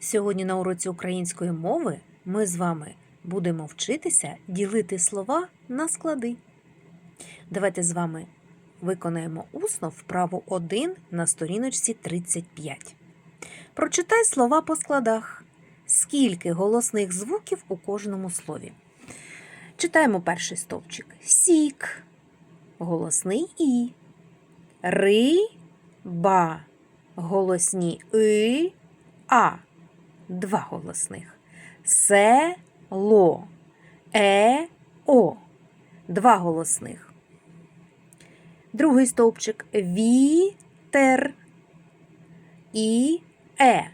Сьогодні на уроці української мови ми з вами будемо вчитися ділити слова на склади. Давайте з вами виконаємо усно вправу 1 на сторіночці 35. Прочитай слова по складах. Скільки голосних звуків у кожному слові. Читаємо перший стовпчик. Сік. Голосний І. Риба. Голосні И, А. Два голосних. Село. Е, О. Два голосних. Другий стовпчик. Вітер. І, Е.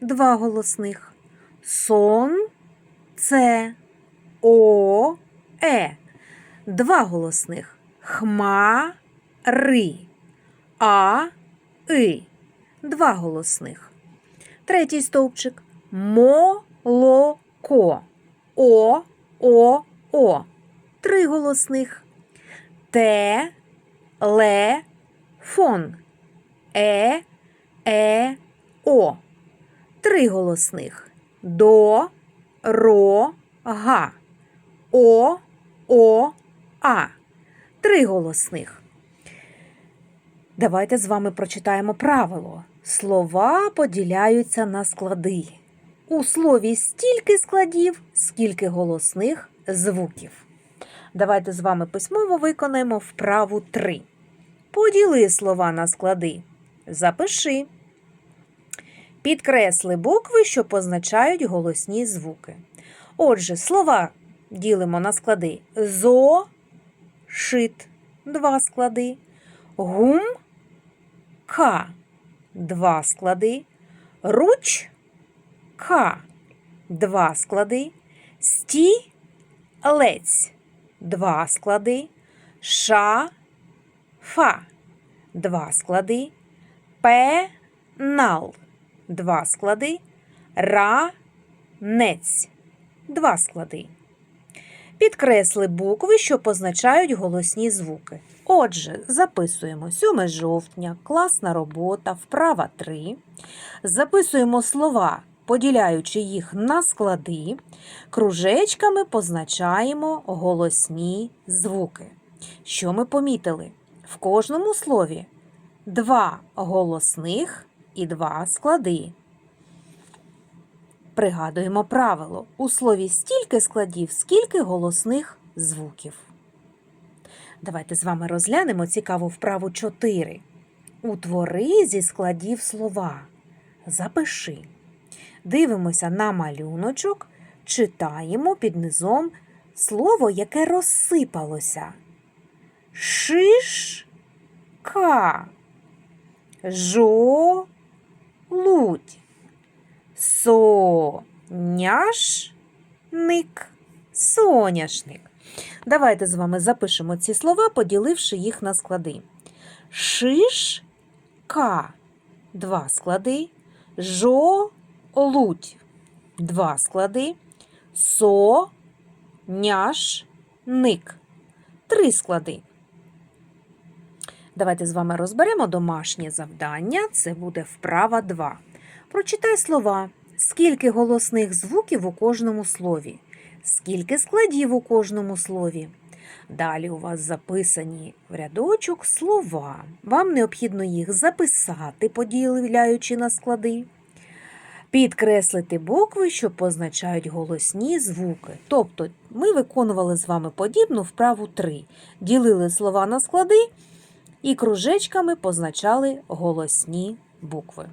Два голосних. Сон. Це. О, Е. Два голосних. Хмари. А, И. Два голосних. Третій стовпчик. Молоко. О, О, О. Три голосних. Те, ле, фон. Е, е, о. Три голосних. До, ро, га. О, о, а. Три голосних. Давайте з вами прочитаємо правило. Слова поділяються на склади. У слові стільки складів, скільки голосних звуків. Давайте з вами письмово виконаємо вправу 3. Поділи слова на склади. Запиши. Підкресли букви, що позначають голосні звуки. Отже, слова ділимо на склади зо, шит, два склади, гум, ка, два склади, руч, ка, два склади, сті, лець, два склади, ша, фа, два склади, пенал, два склади, ранець, два склади. Підкресли букви, що позначають голосні звуки. Отже, записуємо. 7 жовтня, класна робота, вправа 3. Записуємо слова, поділяючи їх на склади. Кружечками позначаємо голосні звуки. Що ми помітили? В кожному слові два голосних і два склади. Пригадуємо правило. У слові стільки складів, скільки голосних звуків. Давайте з вами розглянемо цікаву вправу 4. Утвори зі складів слова. Запиши. Дивимося на малюночок, читаємо під низом слово, яке розсипалося. Шишка. Жолудь. Соняшник. Соняшник. Давайте з вами запишемо ці слова, поділивши їх на склади. Шишка. Два склади. Жолудь. Два склади. Соняшник. Три склади. Давайте з вами розберемо домашнє завдання. Це буде вправа 2. Прочитай слова. Скільки голосних звуків у кожному слові? Скільки складів у кожному слові? Далі у вас записані в рядочок слова. Вам необхідно їх записати, поділяючи на склади. Підкреслити букви, що позначають голосні звуки. Тобто ми виконували з вами подібну вправу 3. Ділили слова на склади і кружечками позначали голосні букви.